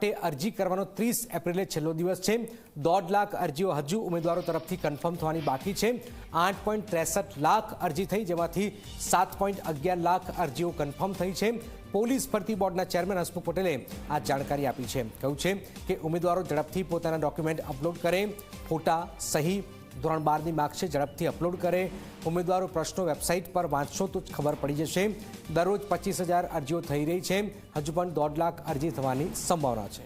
માટે અરજી કરવાનો ત્રીસ એપ્રિલે છેલ્લો દિવસ છે. દોઢ લાખ અરજીઓ હજુ ઉમેદવારો તરફથી કન્ફર્મ થવાની બાકી છે. આઠ પોઈન્ટ ત્રેસઠ લાખ અરજી થઈ, જેમાંથી સાત પોઈન્ટ અગિયાર લાખ અરજીઓ કન્ફર્મ થઈ છે. પોલીસ ભરતી બોર્ડના ચેરમેન હસમુખ પટેલે આ જાણકારી આપી છે. કહ્યું છે કે ઉમેદવારો ઝડપથી પોતાના ડોક્યુમેન્ટ અપલોડ કરે, ફોટા સહી ધોરણ બારની માર્કશીટ ઝડપથી અપલોડ કરે. ઉમેદવારો પ્રશ્નો વેબસાઇટ પર વાંચશો તો જ ખબર પડી જશે. દરરોજ પચીસ હજાર અરજીઓ થઈ રહી છે. હજુ પણ દોઢ લાખ અરજી થવાની સંભાવના છે.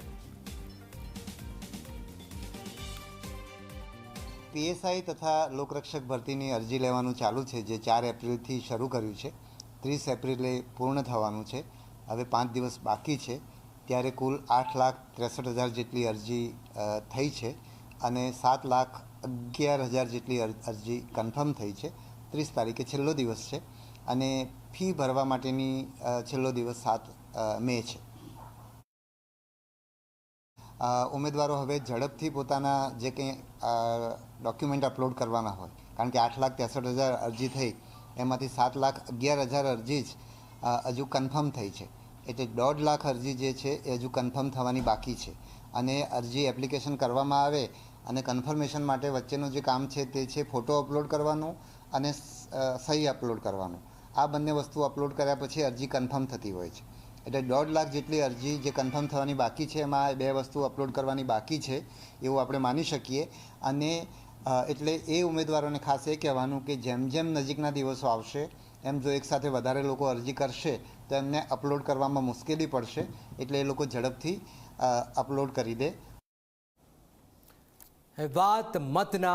પીએસઆઈ તથા લોકરક્ષક ભરતીની અરજી લેવાનું ચાલુ છે, જે ચાર એપ્રિલથી શરૂ કર્યું છે. ત્રીસ એપ્રિલે પૂર્ણ થવાનું છે. હવે પાંચ દિવસ બાકી છે. ત્યારે કુલ આઠ લાખ ત્રેસઠ હજાર જેટલી અરજી થઈ છે. અને સાત લાખ અગિયાર હજાર જેટલી અરજી કન્ફર્મ થઈ છે. ત્રીસ તારીખે છેલ્લો દિવસ છે અને ફી ભરવા માટેની છેલ્લો દિવસ સાત મે છે. ઉમેદવારો હવે ઝડપથી પોતાના જે કંઈ ડોક્યુમેન્ટ અપલોડ કરવાના હોય, કારણ કે આઠ લાખ ત્રેસઠ હજાર અરજી થઈ, એમાંથી સાત લાખ અગિયાર હજાર અરજી જ હજુ કન્ફર્મ થઈ છે. એટલે દોઢ લાખ અરજી જે છે એ હજુ કન્ફર્મ થવાની બાકી છે. અને અરજી એપ્લિકેશન કરવામાં આવે અને કન્ફર્મેશન માટે વચ્ચેનું જે કામ છે તે છે ફોટો અપલોડ કરવાનો અને સહી અપલોડ કરવાનું. આ બંને વસ્તુ અપલોડ કર્યા પછી અરજી કન્ફર્મ થતી હોય છે. એટલે દોઢ લાખ જેટલી અરજી જે કન્ફર્મ થવાની બાકી છે, એમાં બે વસ્તુ અપલોડ કરવાની બાકી છે, એવું આપણે માની શકીએ. અને એટલે એ ઉમેદવારોને ખાસ એ કહેવાનું કે જેમ જેમ નજીકના દિવસો આવશે, એમ જો એકસાથે વધારે લોકો અરજી કરશે, તો એમને અપલોડ કરવામાં મુશ્કેલી પડશે. એટલે એ લોકો ઝડપથી અપલોડ કરી દે. વાત મતના